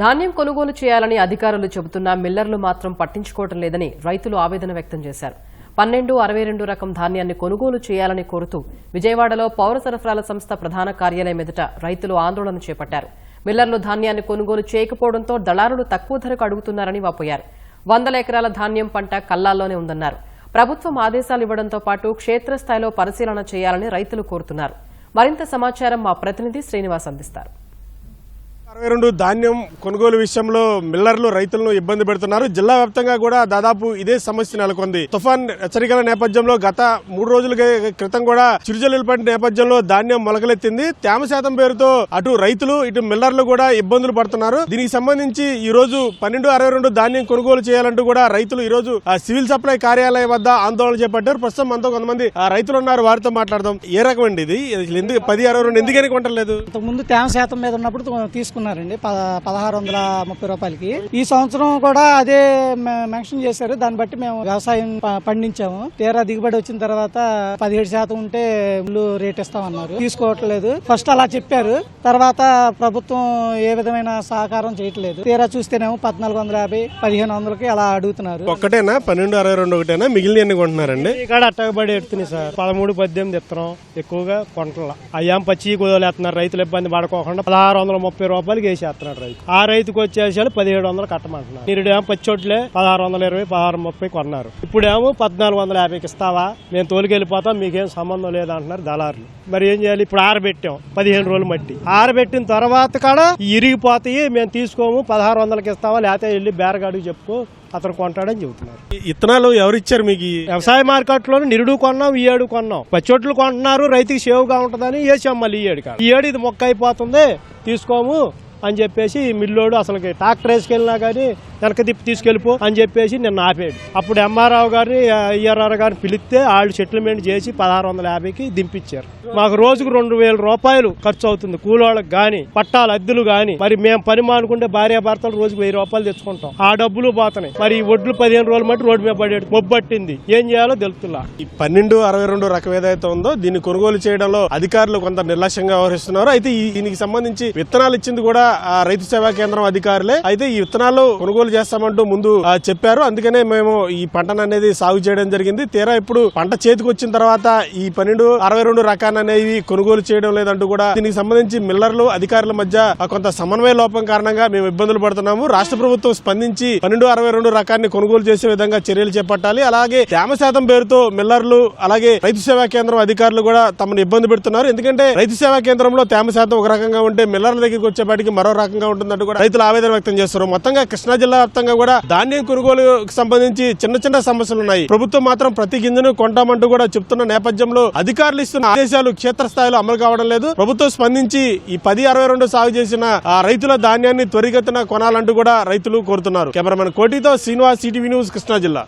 ధాన్యం కొనుగోలు చేయాలని అధికారులు చెబుతున్నా మిల్లర్లు మాత్రం పట్టించుకోవడం లేదని రైతులు ఆవేదన వ్యక్తం చేశారు. పన్నెండు అరవై రెండు రకం ధాన్యాన్ని కొనుగోలు చేయాలని కోరుతూ విజయవాడలో పౌర సరఫరాల సంస్థ ప్రధాన కార్యాలయం ఎదుట రైతులు ఆందోళన చేపట్టారు. మిల్లర్లు ధాన్యాన్ని కొనుగోలు చేయకపోవడంతో దళారులు తక్కువ ధరకు అడుగుతున్నారని వాపోయారు. వందల ఎకరాల ధాన్యం పంట కల్లాల్లోనే ఉందన్నారు. ప్రభుత్వం ఆదేశాలు ఇవ్వడంతో పాటు క్షేత్రస్థాయిలో పరిశీలన చేయాలని రైతులు కోరుతున్నారు. మరింత సమాచారం మా ప్రతినిధి శ్రీనివాస్ అందిస్తారు. అరవై రెండు ధాన్యం కొనుగోలు విషయంలో మిల్లర్లు రైతులను ఇబ్బంది పెడుతున్నారు. జిల్లా వ్యాప్తంగా కూడా దాదాపు ఇదే సమస్య నెలకొంది. తుఫాన్ హెచ్చరికల నేపథ్యంలో గత మూడు రోజుల క్రితం కూడా చిరుజల్లుల పడిన నేపథ్యంలో ధాన్యం మొలకలెత్తింది. తేమ శాతం పేరుతో అటు రైతులు ఇటు మిల్లర్లు కూడా ఇబ్బందులు పడుతున్నారు. దీనికి సంబంధించి ఈ రోజు పన్నెండు అరవై రెండు ధాన్యం కొనుగోలు చేయాలంటూ కూడా రైతులు ఈ రోజు ఆ సివిల్ సప్లై కార్యాలయం వద్ద ఆందోళన చేపట్టారు. ప్రస్తుతం మనతో కొంతమంది ఆ రైతులు ఉన్నారు. వారితో మాట్లాడదాం. ఏ రకం అండి ఇది ఎందుకు పది అరవై రెండు ఎందుకని కొంటలేదు? ముందు తేమ శాతం మీద ఉన్నప్పుడు తీసుకు తీసుకున్నారండి. పదహారు వందల ముప్పై రూపాయలకి. ఈ సంవత్సరం కూడా అదే మె- మెన్షన్ చేశారు. దాన్ని బట్టి మేము వ్యవసాయం పండించాము. తీరా దిగుబడి వచ్చిన తర్వాత పదిహేడు శాతం ఉంటే ఫుల్ రేట్ ఇస్తామన్నారు. తీసుకోవట్లేదు. ఫస్ట్ అలా చెప్పారు. తర్వాత ప్రభుత్వం ఏ విధమైన సహకారం చేయట్లేదు. తీరా చూస్తేనేమో పద్నాలుగు వందల యాభై పదిహేను వందలకి అలా అడుగుతున్నారు. ఒక్కటేనా? పన్నెండు అరవై రెండు ఒకటేనా? మిగిలిన ఎన్ని కొంటున్నారండి? ఇక్కడ అట్టగబడి ఎడుతున్నాయి సార్. పదమూడు పద్దెనిమిది ఇత్తనం ఎక్కువగా కొంటల. అయ్యాం పచ్చి కుదలేస్తున్నారు రైతులు ఇబ్బంది పడుకోకుండా పదహారు వందల ముప్పై రూపాయలకి వేసేస్తున్నాడు రైతు. ఆ రైతుకు వచ్చేసి పదిహేడు వందలు కట్టమంటున్నారు. నిరుడేమో పచ్చి చోట్లే పదహారు వందల ఇరవై పదహారు ముప్పై కొన్నారు. ఇప్పుడేమో పద్నాలుగు వందల యాభైకి ఇస్తావా? మేము తోలుకెళ్ళిపోతాం మీకేం సంబంధం లేదంటున్నారు దళారులు. మరి ఏం చేయాలి? ఇప్పుడు ఆరబెట్టాం పదిహేను రోజులు మట్టి. ఆరబెట్టిన తర్వాత కాడ ఇరిగిపోతాయి మేము తీసుకోము పదహారు వందలకి ఇస్తావా? లేకపోతే వెళ్ళి బేరగాడికి చెప్పుకో అతను కొంటాడని చెబుతున్నారు. ఇత్తనాలు ఎవరిచ్చారు మీకు ఈ- వ్యవసాయ మార్కెట్లో నిరుడు కొన్నాం ఈ ఏడు కొన్నాం. పచ్చోట్లు కొంటున్నారు రైతుకి సేవ్గా ఉంటుందని వేసాం మళ్ళీ ఈ ఏడు. ఈ ఏడు ఇది మొక్క అయిపోతుంది తీసుకోము అని చెప్పేసి మిల్లోడు అసలు ట్రాక్టర్ వేసుకెళ్ళినా కానీ వెనక తిప్పి తీసుకెళ్ళిపో అని చెప్పేసి నిన్న ఆపాడు. అప్పుడు ఎంఆర్ఆవు గారిని ఈఆర్ఆర్ గారిని పిలిస్తే వాళ్ళు సెటిల్మెంట్ చేసి పదహారు వందల యాభైకి దింపించారు మాకు రోజుకు రెండు వేల రూపాయలు ఖర్చు అవుతుంది. కూలోళ్ళకి కానీ పట్టాల అద్దెలు కానీ మరి మేము పని మానుకుంటే భార్య భర్తలు రోజుకు వెయ్యి రూపాయలు తెచ్చుకుంటాం. ఆ డబ్బులు పోతున్నాయి. మరి ఈ వడ్లు పదిహేను రోజులు మట్టి రోడ్డు మీద పడేది మొబ్బట్టింది ఏం చేయాలో తెలుతులా ఈ పన్నెండు అరవై రెండు రకం ఏదైతే ఉందో దీన్ని కొనుగోలు చేయడంలో అధికారులు కొంత నిర్లక్ష్యంగా వ్యవహరిస్తున్నారు. అయితే ఈ- దీనికి సంబంధించి విత్తనాలు ఇచ్చింది కూడా రైతు సేవా కేంద్రం అధికారులే అయితే ఈ విత్తనాలు కొనుగోలు చేస్తామంటూ ముందు చెప్పారు. అందుకనే మేము ఈ పంటను అనేది సాగు చేయడం జరిగింది. తీరా ఇప్పుడు పంట చేతికి వచ్చిన తర్వాత ఈ పన్నెండు అరవై రెండు రకాన్ని అనేవి కొనుగోలు చేయడం లేదంటూ కూడా దీనికి సంబంధించి మిల్లర్లు అధికారుల మధ్య కొంత సమన్వయ లోపం కారణంగా మేము ఇబ్బందులు పడుతున్నాము. రాష్ట్ర ప్రభుత్వం స్పందించి పన్నెండు అరవై రెండు రకాన్ని కొనుగోలు చేసే విధంగా చర్యలు చేపట్టాలి. అలాగే తేమ శాతం పేరుతో మిల్లర్లు అలాగే రైతు సేవా కేంద్రం అధికారులు కూడా తమను ఇబ్బంది పెడుతున్నారు. ఎందుకంటే రైతు సేవా కేంద్రంలో తేమ శాతం ఒక రకంగా ఉంటే మిల్లర్ల దగ్గరికి వచ్చేపాటికి మరో రకంగా ఉంటుందంటూ కూడా రైతులు ఆవేదన వ్యక్తం చేస్తారు మొత్తంగా కృష్ణా జిల్లా వ్యాప్తంగా కూడా ధాన్యం కొనుగోలుకు సంబంధించి చిన్న చిన్న సమస్యలు ఉన్నాయి. ప్రభుత్వం మాత్రం ప్రతి గింజను కొంటామంటూ కూడా చెప్తున్న నేపథ్యంలో అధికారులు ఇస్తున్న ఆదేశాలు క్షేత్రస్థాయిలో అమలు కావడం లేదు. ప్రభుత్వం స్పందించి ఈ పది అరవై రెండు సాగు చేసిన ఆ రైతుల ధాన్యాన్ని త్వరిగతిన కొనాలంటూ కూడా రైతులు కోరుతున్నారు. కెమెరామెన్ కోటితో శ్రీనివాస్ సిటీవీ న్యూస్ కృష్ణా జిల్లా.